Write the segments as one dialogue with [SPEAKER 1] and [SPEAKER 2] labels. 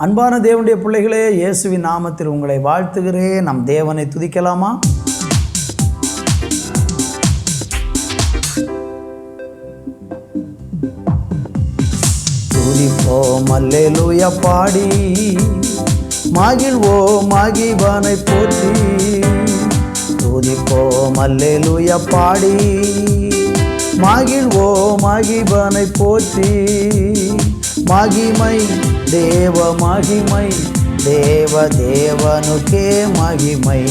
[SPEAKER 1] அன்பான தேவனுடைய பிள்ளைகளே இயேசுவின் நாமத்தில் உங்களை வாழ்த்துகிறேன். நம் தேவனை துதிக்கலாமா? துதிப்போம் அல்லேலூயா பாடி. மகிழ்வோம் மகிழ்வானை போற்றி. துதிப்போம் அல்லேலூயா பாடி. மகிழ்வோம் மகிழ்வானை போற்றி. மகிமை தேவ மகிமை தேவ தேவனுக்கே மகிமை.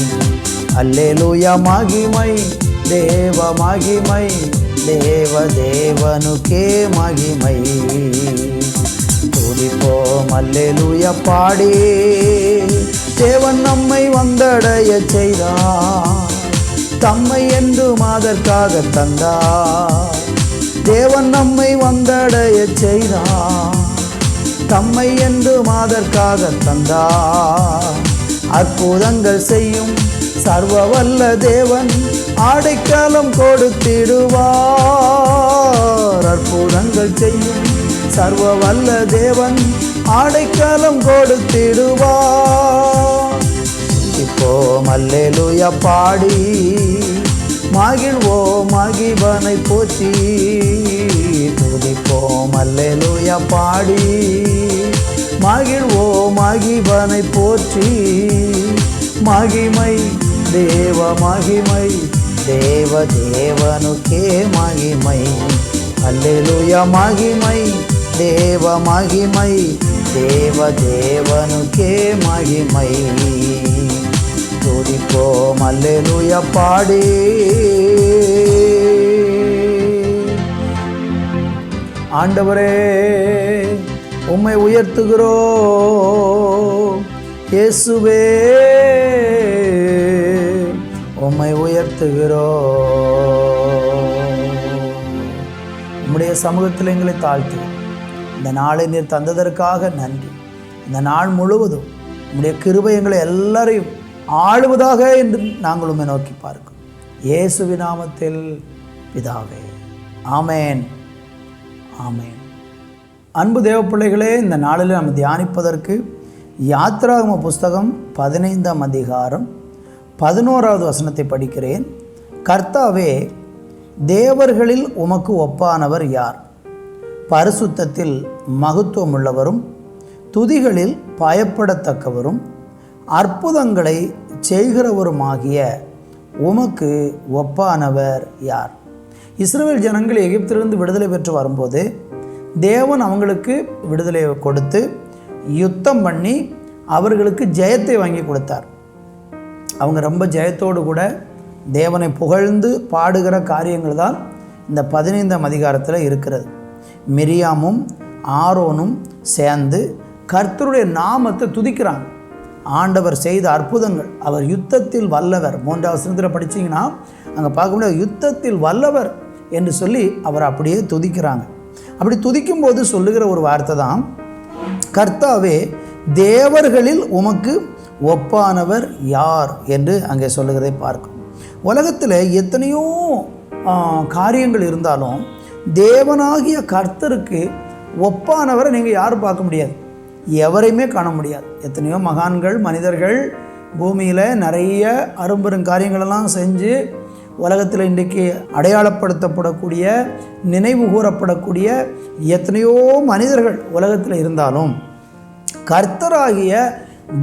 [SPEAKER 1] அல்லேலூயா மகிமை தேவ மகிமை தேவ தேவனுக்கே மகிமை. துதிப்போம் அல்லேலூயா பாடி. தேவன் நம்மை வந்தடைய செய்தார். தம்மை என்றும் அதற்காக தந்தார். தேவன் நம்மை வந்தடைய செய்தார். தம்மை என்று மாதற்காக தந்தார். அற்புதங்கள் செய்யும் சர்வ வல்ல தேவன் ஆடைக்காலம் கொடுத்திடுவார். அற்புதங்கள் செய்யும் சர்வ வல்ல தேவன் ஆடைக்காலம் கொடுத்திடுவார். இப்போ மல்லேலுய பாடி மகிழ்வோம் மகிழ்வனை போற்றி. துதிப்போம் அல்லேலூயா பாடி. மகிழ்வோம் மகிழ்வனை போற்றி. மகிமை தேவ மகிமை தேவ தேவனுக்கே மகிமை. அல்லேலூயா மகிமை தேவ மகிமை தேவ தேவனுக்கே மகிமை. துதிப்போம் அல்லேலூயா பாடி. ஆண்டவரே உம்மை உயர்த்துகிறோ. இயேசுவே உம்மை உயர்த்துகிறோ. உம்முடைய சமூகத்தில் எங்களை தாழ்த்து. இந்த நாளை நீர் தந்ததற்காக நன்றி. இந்த நாள் முழுவதும் உம்முடைய கிருபை எங்களை எல்லாரையும் ஆளுவதாக என்று நாங்கள் உண்மை நோக்கி பார்க்கும். இயேசு விநாமத்தில் பிதாவே ஆமேன். ஆமேன். அன்பு தேவ பிள்ளைகளே இந்த நாளில் நம்ம தியானிப்பதற்கு யாத்ராகம புஸ்தகம் பதினைந்தாம் அதிகாரம் பதினோராவது வசனத்தை படிக்கிறேன். கர்த்தாவே தேவர்களில் உமக்கு ஒப்பானவர் யார்? பரிசுத்தத்தில் மகத்துவமுள்ளவரும் துதிகளில் பயப்படத்தக்கவரும் அற்புதங்களை செய்கிறவருமாகிய உமக்கு ஒப்பானவர் யார்? இஸ்ரேல் ஜனங்கள் எகிப்திலிருந்து விடுதலை பெற்று வரும்போது தேவன் அவங்களுக்கு விடுதலை கொடுத்து யுத்தம் பண்ணி அவர்களுக்கு ஜெயத்தை வாங்கி கொடுத்தார். அவங்க ரொம்ப ஜெயத்தோடு கூட தேவனை புகழ்ந்து பாடுகிற காரியங்கள் தான் இந்த பதினைந்தாம் அதிகாரத்தில் இருக்கிறது. மிரியாமும் ஆரோனும் சேர்ந்து கர்த்தருடைய நாமத்தை துதிக்கிறாங்க. ஆண்டவர் செய்த அற்புதங்கள். அவர் யுத்தத்தில் வல்லவர். மூன்றாவது வசனத்தில் படிச்சீங்கன்னா அங்கே பார்க்க முடியாது யுத்தத்தில் வல்லவர் என்று சொல்லி அவர் அப்படியே துதிக்கிறாங்க. அப்படி துதிக்கும்போது சொல்லுகிற ஒரு வார்த்தை தான் கர்த்தாவே தேவர்களில் உமக்கு ஒப்பானவர் யார்? என்று அங்கே சொல்லுகிறதை பார்க்கும். உலகத்தில் எத்தனையோ காரியங்கள் இருந்தாலும் தேவனாகிய கர்த்தருக்கு ஒப்பானவரை நீங்கள் யாரும் பார்க்க முடியாது. எவரையுமே காண முடியாது. எத்தனையோ மகான்கள் மனிதர்கள் பூமியில் நிறைய அரும்பெரும் காரியங்களெல்லாம் செஞ்சு உலகத்தில் இன்றைக்கு அடையாளப்படுத்தப்படக்கூடிய நினைவு கூறப்படக்கூடிய எத்தனையோ மனிதர்கள் உலகத்தில் இருந்தாலும் கர்த்தராகிய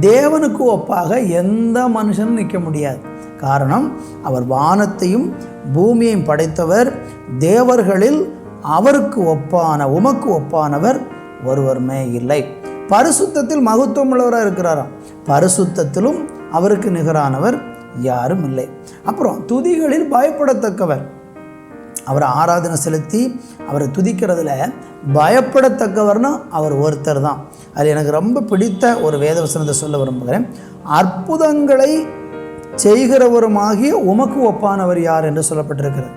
[SPEAKER 1] தேவனுக்கு ஒப்பாக எந்த மனுஷனும் நிற்க முடியாது. காரணம் அவர் வானத்தையும் பூமியையும் படைத்தவர் தேவர்களில் அவருக்கு ஒப்பான உமக்கு ஒப்பானவர் ஒருவருமே இல்லை. பரிசுத்தத்தில் மகத்துவம் உள்ளவராக இருக்கிறாராம். பரிசுத்தத்திலும் அவருக்கு நிகரானவர் யாரும் இல்லை. அப்புறம் துதிகளில் பயப்படத்தக்கவர். அவரை ஆராதனை செலுத்தி அவரை துதிக்கிறதுல பயப்படத்தக்கவர்னா அவர் ஒருத்தர் தான். அது எனக்கு ரொம்ப பிடித்த ஒரு வேதவசனத்தை சொல்ல விரும்புகிறேன். அற்புதங்களை செய்கிறவருமாகிய உமக்கு ஒப்பானவர் யார் என்று சொல்லப்பட்டிருக்கிறது.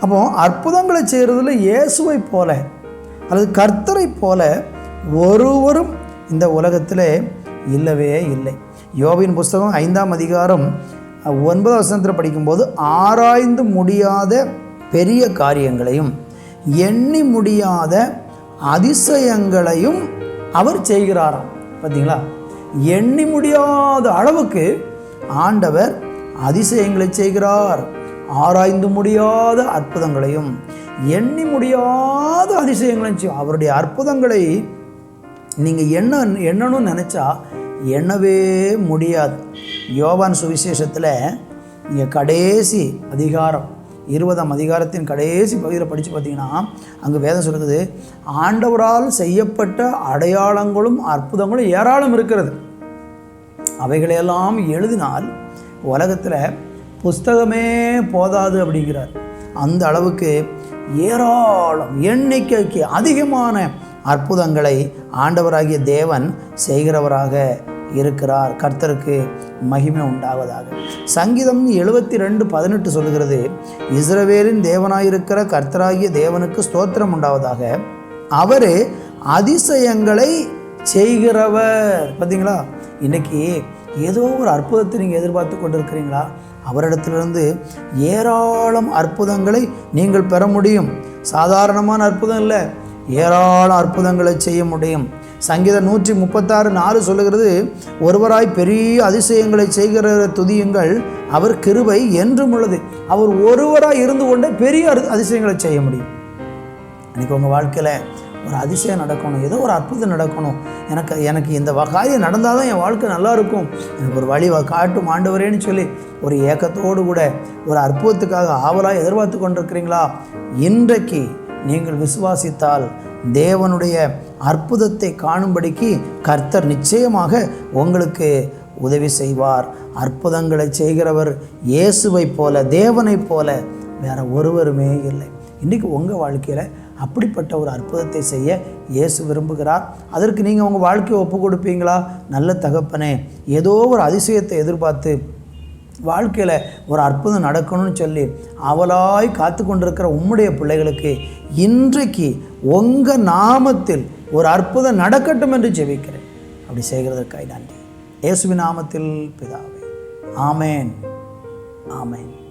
[SPEAKER 1] அப்போ அற்புதங்களை செய்கிறதுல இயேசுவை போல அல்லது கர்த்தரை போல ஒருவரும் இந்த உலகத்தில் இல்லவே இல்லை. யோபின் புஸ்தகம் ஐந்தாம் அதிகாரம் ஒன்பதாம் வசனத்தில் படிக்கும்போது ஆராய்ந்து முடியாத பெரிய காரியங்களையும் எண்ணி முடியாத அதிசயங்களையும் அவர் செய்கிறாராம். பார்த்தீங்களா எண்ணி முடியாத அளவுக்கு ஆண்டவர் அதிசயங்களை செய்கிறார். ஆராய்ந்து முடியாத அற்புதங்களையும் எண்ணி முடியாத அதிசயங்களையும் செய்யும். அவருடைய அற்புதங்களை நீங்கள் என்ன எண்ணணும்னு நினச்சா எண்ணவே முடியாது. யோவான் சுவிசேஷத்தில் நீங்கள் கடைசி அதிகாரம் இருபதாம் அதிகாரத்தின் கடைசி பகுதியில் படித்து பார்த்தீங்கன்னா அங்கே வேதம் சொல்கிறது ஆண்டவரால் செய்யப்பட்ட அடையாளங்களும் அற்புதங்களும் ஏராளம் இருக்கிறது. அவைகளையெல்லாம் எழுதினால் உலகத்தில் புஸ்தகமே போதாது அப்படிங்கிறார். அந்த அளவுக்கு ஏராளம் எண்ணிக்கைக்கு அதிகமான அற்புதங்களை ஆண்டவராகிய தேவன் செய்கிறவராக இருக்கிறார். கர்த்தருக்கு மகிமை உண்டாவதாக. சங்கீதம் எழுபத்தி ரெண்டு பதினெட்டு சொல்லுகிறது இஸ்ரவேலின் தேவனாயிருக்கிற கர்த்தராகிய தேவனுக்கு ஸ்தோத்திரம் உண்டாவதாக. அவர் அதிசயங்களை செய்கிறவர். பார்த்தீங்களா இன்னைக்கு ஏதோ ஒரு அற்புதத்தை நீங்கள் எதிர்பார்த்து கொண்டிருக்கிறீங்களா? அவரிடத்திலிருந்து ஏராளம் அற்புதங்களை நீங்கள் பெற முடியும். சாதாரணமான அற்புதம் இல்லை. ஏராளம் அற்புதங்களை செய்ய முடியும். சங்கீதம் நூற்றி முப்பத்தாறு நாலு சொல்லுகிறது ஒருவராய் பெரிய அதிசயங்களை செய்கிற துதியுங்கள் அவர் கிருபை என்றும் உள்ளது. அவர் ஒருவராய் இருந்து கொண்டே பெரிய அதிசயங்களை செய்ய முடியும். அன்றைக்கி உங்கள் வாழ்க்கையில் ஒரு அதிசயம் நடக்கணும் ஏதோ ஒரு அற்புதம் நடக்கணும். எனக்கு எனக்கு இந்த காரியம் நடந்தால் தான் என் வாழ்க்கை நல்லா இருக்கும். எனக்கு ஒரு வழி வ- காட்டும் ஆண்டவரேன்னு சொல்லி ஒரு ஏக்கத்தோடு கூட ஒரு அற்புதத்துக்காக ஆவலாக எதிர்பார்த்து கொண்டிருக்கிறீங்களா? இன்றைக்கு நீங்கள் விசுவாசித்தால் தேவனுடைய அற்புதத்தை காணும்படிக்கு கர்த்தர் நிச்சயமாக உங்களுக்கு உதவி செய்வார். அற்புதங்களை செய்கிறவர் இயேசுவைப் போல தேவனைப் போல வேற ஒருவருமே இல்லை. இன்றைக்கி உங்கள் வாழ்க்கையில் அப்படிப்பட்ட ஒரு அற்புதத்தை செய்ய இயேசு விரும்புகிறார். அதற்கு நீங்கள் உங்கள் வாழ்க்கையை ஒப்பு கொடுப்பீங்களா? நல்ல தகப்பனே ஏதோ ஒரு அதிசயத்தை எதிர்பார்த்து வாழ்க்கையில் ஒரு அற்புதம் நடக்கணும்னு சொல்லி அவளாய் காத்து கொண்டிருக்கிற உம்முடைய பிள்ளைகளுக்கு இன்றைக்கு உங்கள் நாமத்தில் ஒரு அற்புதம் நடக்கட்டும் என்று ஜெபிக்கிறேன். அப்படி செய்கிறதற்காக நன்றி. இயேசுவின் நாமத்தில் பிதாவே. ஆமேன். ஆமேன்.